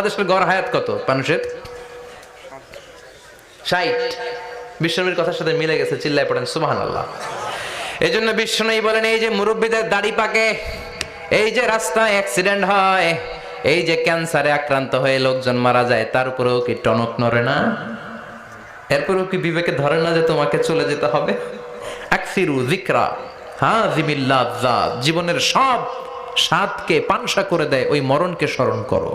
বাংলাদেশের গড় হায়াত কত মানুষের ষাট। বিশ্বনবীর কথার সাথে মিলে গেছে, চিল্লায় পড়েন সুবাহান আল্লাহ এই জন্য বিশ্বনবী বলেন, এই যে মুরব্বীদের দাড়ি পাকে, এই যে রাস্তায় অ্যাক্সিডেন্ট হয়, এই যে ক্যান্সারে আক্রান্ত হয়ে লোকজন মারা যায়, তার উপরেও কি টনক নড়ে না? এরপরেও কি বিবেকে ধরে না যে তোমাকে চলে যেতে হবে? আকসিরু জিকরা হ্যাঁ জিমিল্লাহ জীবনের সব স্বাদকে পানসা করে দেয়, ওই মরণকে স্মরণ করো।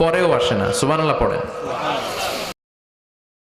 পরেও আসে না। সুবহানাল্লাহ পড়েন।